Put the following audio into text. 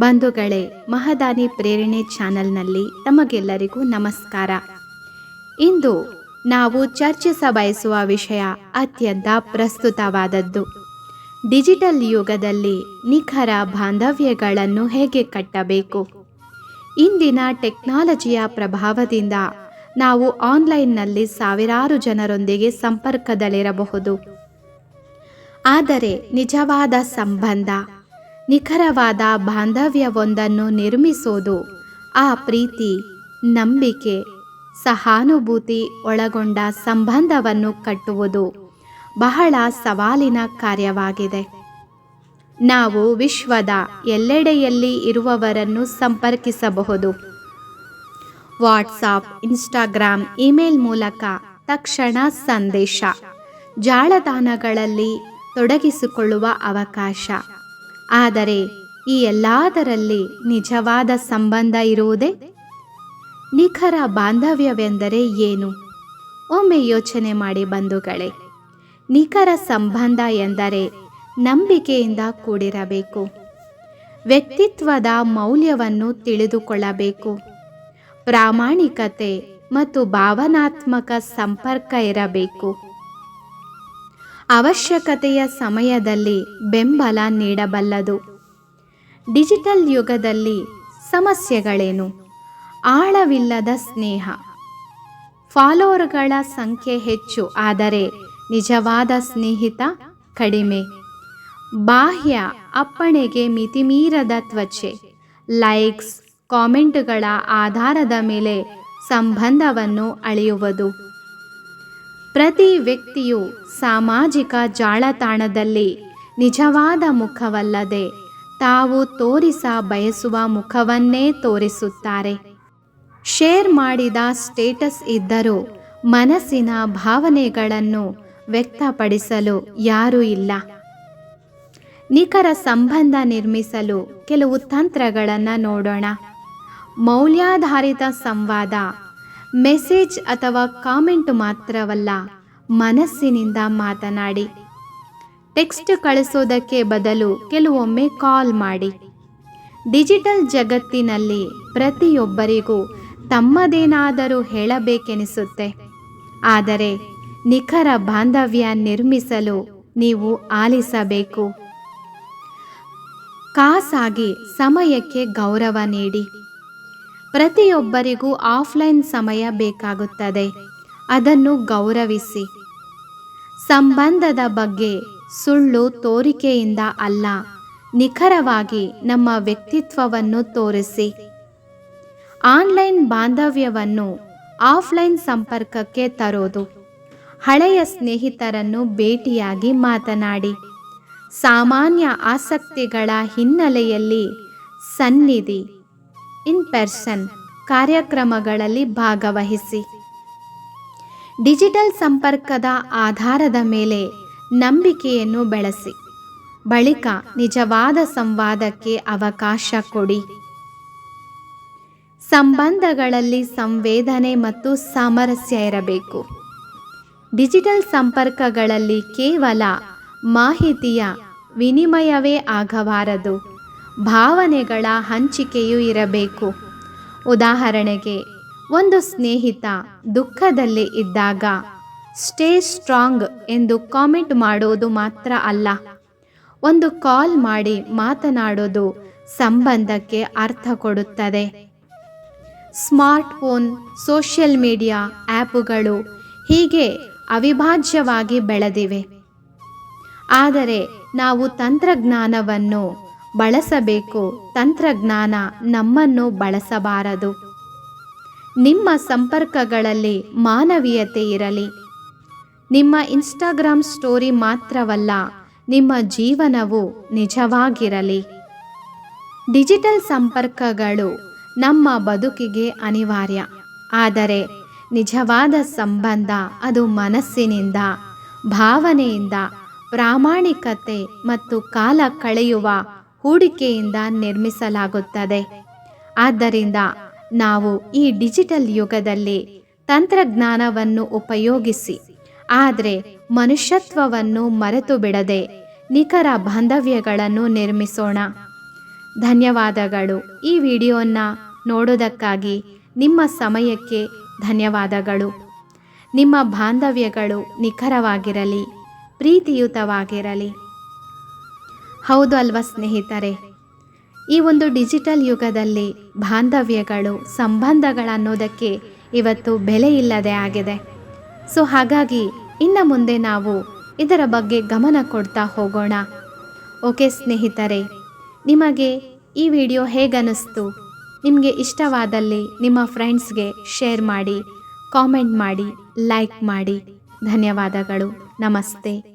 ಬಂಧುಗಳೇ, ಮಹದಾನಿ ಪ್ರೇರಣೆ ಚಾನೆಲ್ನಲ್ಲಿ ತಮಗೆಲ್ಲರಿಗೂ ನಮಸ್ಕಾರ. ಇಂದು ನಾವು ಚರ್ಚಿಸ ಬಯಸುವ ವಿಷಯ ಅತ್ಯಂತ ಪ್ರಸ್ತುತವಾದದ್ದು. ಡಿಜಿಟಲ್ ಯುಗದಲ್ಲಿ ನಿಖರ ಬಾಂಧವ್ಯಗಳನ್ನು ಹೇಗೆ ಕಟ್ಟಬೇಕು? ಇಂದಿನ ಟೆಕ್ನಾಲಜಿಯ ಪ್ರಭಾವದಿಂದ ನಾವು ಆನ್ಲೈನ್ನಲ್ಲಿ ಸಾವಿರಾರು ಜನರೊಂದಿಗೆ ಸಂಪರ್ಕದಲ್ಲಿರಬಹುದು. ಆದರೆ ನಿಜವಾದ ಸಂಬಂಧ ನಿಖರವಾದ ಬಾಂಧವ್ಯವೊಂದನ್ನು ನಿರ್ಮಿಸೋದು, ಆ ಪ್ರೀತಿ, ನಂಬಿಕೆ, ಸಹಾನುಭೂತಿ ಒಳಗೊಂಡ ಸಂಬಂಧವನ್ನು ಕಟ್ಟುವುದು ಬಹಳ ಸವಾಲಿನ ಕಾರ್ಯವಾಗಿದೆ. ನಾವು ವಿಶ್ವದ ಎಲ್ಲೆಡೆಯಲ್ಲಿ ಇರುವವರನ್ನು ಸಂಪರ್ಕಿಸಬಹುದು. ವಾಟ್ಸಾಪ್, ಇನ್ಸ್ಟಾಗ್ರಾಮ್, ಇಮೇಲ್ ಮೂಲಕ ತಕ್ಷಣ ಸಂದೇಶ, ಜಾಲತಾಣಗಳಲ್ಲಿ ತೊಡಗಿಸಿಕೊಳ್ಳುವ ಅವಕಾಶ. ಆದರೆ ಈ ಎಲ್ಲದರಲ್ಲಿ ನಿಜವಾದ ಸಂಬಂಧ ಇರುವುದೇ? ನಿಖರ ಬಾಂಧವ್ಯವೆಂದರೆ ಏನು? ಒಮ್ಮೆ ಯೋಚನೆ ಮಾಡಿ ಬಂಧುಗಳೇ, ನಿಖರ ಸಂಬಂಧ ಎಂದರೆ ನಂಬಿಕೆಯಿಂದ ಕೂಡಿರಬೇಕು. ವ್ಯಕ್ತಿತ್ವದ ಮೌಲ್ಯವನ್ನು ತಿಳಿದುಕೊಳ್ಳಬೇಕು. ಪ್ರಾಮಾಣಿಕತೆ ಮತ್ತು ಭಾವನಾತ್ಮಕ ಸಂಪರ್ಕ ಇರಬೇಕು. ಅವಶ್ಯಕತೆಯ ಸಮಯದಲ್ಲಿ ಬೆಂಬಲ ನೀಡಬಲ್ಲದು. ಡಿಜಿಟಲ್ ಯುಗದಲ್ಲಿ ಸಮಸ್ಯೆಗಳೇನು? ಆಳವಿಲ್ಲದ ಸ್ನೇಹ. ಫಾಲೋವರ್ಗಳ ಸಂಖ್ಯೆ ಹೆಚ್ಚು, ಆದರೆ ನಿಜವಾದ ಸ್ನೇಹಿತ ಕಡಿಮೆ. ಬಾಹ್ಯ ಅಪ್ಪಣೆಗೆ ಮಿತಿಮೀರದ ತ್ವಚೆ. ಲೈಕ್ಸ್, ಕಾಮೆಂಟ್ಗಳ ಆಧಾರದ ಮೇಲೆ ಸಂಬಂಧವನ್ನು ಅಳೆಯುವುದು. ಪ್ರತಿ ವ್ಯಕ್ತಿಯು ಸಾಮಾಜಿಕ ಜಾಲತಾಣದಲ್ಲಿ ನಿಜವಾದ ಮುಖವಲ್ಲದೆ ತಾವು ತೋರಿಸ ಬಯಸುವ ಮುಖವನ್ನೇ ತೋರಿಸುತ್ತಾರೆ. ಶೇರ್ ಮಾಡಿದ ಸ್ಟೇಟಸ್ ಇದ್ದರೂ ಮನಸ್ಸಿನ ಭಾವನೆಗಳನ್ನು ವ್ಯಕ್ತಪಡಿಸಲು ಯಾರೂ ಇಲ್ಲ. ನಿಖರ ಸಂಬಂಧ ನಿರ್ಮಿಸಲು ಕೆಲವು ತಂತ್ರಗಳನ್ನು ನೋಡೋಣ. ಮೌಲ್ಯಾಧಾರಿತ ಸಂವಾದ ಮೆಸೇಜ್ ಅಥವಾ ಕಾಮೆಂಟ್ ಮಾತ್ರವಲ್ಲ, ಮನಸ್ಸಿನಿಂದ ಮಾತನಾಡಿ. ಟೆಕ್ಸ್ಟ್ ಕಳಿಸೋದಕ್ಕೆ ಬದಲು ಕೆಲವೊಮ್ಮೆ ಕಾಲ್ ಮಾಡಿ. ಡಿಜಿಟಲ್ ಜಗತ್ತಿನಲ್ಲಿ ಪ್ರತಿಯೊಬ್ಬರಿಗೂ ತಮ್ಮದೇನಾದರೂ ಹೇಳಬೇಕೆನಿಸುತ್ತೆ. ಆದರೆ ನಿಖರ ಬಾಂಧವ್ಯ ನಿರ್ಮಿಸಲು ನೀವು ಆಲಿಸಬೇಕು. ಖಾಸಾಗಿ ಸಮಯಕ್ಕೆ ಗೌರವ ನೀಡಿ. ಪ್ರತಿಯೊಬ್ಬರಿಗೂ ಆಫ್ಲೈನ್ ಸಮಯ ಬೇಕಾಗುತ್ತದೆ. ಅದನ್ನು ಗೌರವಿಸಿ. ಸಂಬಂಧದ ಬಗ್ಗೆ ಸುಳ್ಳು ತೋರಿಕೆಯಿಂದ ಅಲ್ಲ, ನಿಖರವಾಗಿ ನಮ್ಮ ವ್ಯಕ್ತಿತ್ವವನ್ನು ತೋರಿಸಿ. ಆನ್ಲೈನ್ ಬಾಂಧವ್ಯವನ್ನು ಆಫ್ಲೈನ್ ಸಂಪರ್ಕಕ್ಕೆ ತರೋದು. ಹಳೆಯ ಸ್ನೇಹಿತರನ್ನು ಭೇಟಿಯಾಗಿ ಮಾತನಾಡಿ. ಸಾಮಾನ್ಯ ಆಸಕ್ತಿಗಳ ಹಿನ್ನೆಲೆಯಲ್ಲಿ ಸನ್ನಿಧಿ. ಇನ್ ಪರ್ಸನ್ ಕಾರ್ಯಕ್ರಮಗಳಲ್ಲಿ ಭಾಗವಹಿಸಿ. ಡಿಜಿಟಲ್ ಸಂಪರ್ಕದ ಆಧಾರದ ಮೇಲೆ ನಂಬಿಕೆಯನ್ನು ಬೆಳೆಸಿ. ಬಳಿಕ ನಿಜವಾದ ಸಂವಾದಕ್ಕೆ ಅವಕಾಶ ಕೊಡಿ. ಸಂಬಂಧಗಳಲ್ಲಿ ಸಂವೇದನೆ ಮತ್ತು ಸಾಮರಸ್ಯ ಇರಬೇಕು. ಡಿಜಿಟಲ್ ಸಂಪರ್ಕಗಳಲ್ಲಿ ಕೇವಲ ಮಾಹಿತಿಯ ವಿನಿಮಯವೇ ಆಗಬಾರದು. ಭಾವನೆಗಳ ಹಂಚಿಕೆಯೂ ಇರಬೇಕು. ಉದಾಹರಣೆಗೆ, ಒಂದು ಸ್ನೇಹಿತ ದುಃಖದಲ್ಲಿ ಇದ್ದಾಗ, ಸ್ಟೇ ಸ್ಟ್ರಾಂಗ್ ಎಂದು ಕಾಮೆಂಟ್ ಮಾಡೋದು ಮಾತ್ರ ಅಲ್ಲ. ಒಂದು ಕಾಲ್ ಮಾಡಿ ಮಾತನಾಡೋದು ಸಂಬಂಧಕ್ಕೆ ಅರ್ಥ ಕೊಡುತ್ತದೆ. ಸ್ಮಾರ್ಟ್ ಫೋನ್, ಸೋಷಿಯಲ್ ಮೀಡಿಯಾ ಆ್ಯಪುಗಳು ಹೀಗೆ ಅವಿಭಾಜ್ಯವಾಗಿ ಬೆಳೆದಿವೆ. ಆದರೆ, ನಾವು ತಂತ್ರಜ್ಞಾನವನ್ನು ಬಳಸಬೇಕು. ತಂತ್ರಜ್ಞಾನ ನಮ್ಮನ್ನು ಬಳಸಬಾರದು. ನಿಮ್ಮ ಸಂಪರ್ಕಗಳಲ್ಲಿ ಮಾನವೀಯತೆ ಇರಲಿ. ನಿಮ್ಮ ಇನ್ಸ್ಟಾಗ್ರಾಮ್ ಸ್ಟೋರಿ ಮಾತ್ರವಲ್ಲ, ನಿಮ್ಮ ಜೀವನವು ನಿಜವಾಗಿರಲಿ. ಡಿಜಿಟಲ್ ಸಂಪರ್ಕಗಳು ನಮ್ಮ ಬದುಕಿಗೆ ಅನಿವಾರ್ಯ. ಆದರೆ ನಿಜವಾದ ಸಂಬಂಧ ಅದು ಮನಸ್ಸಿನಿಂದ, ಭಾವನೆಯಿಂದ, ಪ್ರಾಮಾಣಿಕತೆ ಮತ್ತು ಕಾಲ ಕಳೆಯುವ ಹೂಡಿಕೆಯಿಂದ ನಿರ್ಮಿಸಲಾಗುತ್ತದೆ. ಆದ್ದರಿಂದ ನಾವು ಈ ಡಿಜಿಟಲ್ ಯುಗದಲ್ಲಿ ತಂತ್ರಜ್ಞಾನವನ್ನು ಉಪಯೋಗಿಸಿ, ಆದರೆ ಮನುಷ್ಯತ್ವವನ್ನು ಮರೆತು ಬಿಡದೆ ನಿಖರ ಬಾಂಧವ್ಯಗಳನ್ನು ನಿರ್ಮಿಸೋಣ. ಧನ್ಯವಾದಗಳು ಈ ವಿಡಿಯೋನ ನೋಡೋದಕ್ಕಾಗಿ ನಿಮ್ಮ ಸಮಯಕ್ಕೆ ಧನ್ಯವಾದಗಳು. ನಿಮ್ಮ ಬಾಂಧವ್ಯಗಳು ನಿಖರವಾಗಿರಲಿ, ಪ್ರೀತಿಯುತವಾಗಿರಲಿ. ಹೌದು ಅಲ್ವಾ ಸ್ನೇಹಿತರೆ? ಈ ಒಂದು ಡಿಜಿಟಲ್ ಯುಗದಲ್ಲಿ ಬಾಂಧವ್ಯಗಳು ಸಂಬಂಧಗಳನ್ನೋದಕ್ಕೆ ಇವತ್ತು ಬೆಲೆ ಇಲ್ಲದೆ ಆಗಿದೆ. ಸೊ ಹಾಗಾಗಿ ಇನ್ನು ಮುಂದೆ ನಾವು ಇದರ ಬಗ್ಗೆ ಗಮನ ಕೊಡ್ತಾ ಹೋಗೋಣ. ಓಕೆ ಸ್ನೇಹಿತರೆ, ನಿಮಗೆ ಈ ವಿಡಿಯೋ ಹೇಗನ್ನಿಸ್ತು? ನಿಮಗೆ ಇಷ್ಟವಾದಲ್ಲಿ ನಿಮ್ಮ ಫ್ರೆಂಡ್ಸ್ಗೆ ಶೇರ್ ಮಾಡಿ, ಕಾಮೆಂಟ್ ಮಾಡಿ, ಲೈಕ್ ಮಾಡಿ. ಧನ್ಯವಾದಗಳು. ನಮಸ್ತೆ.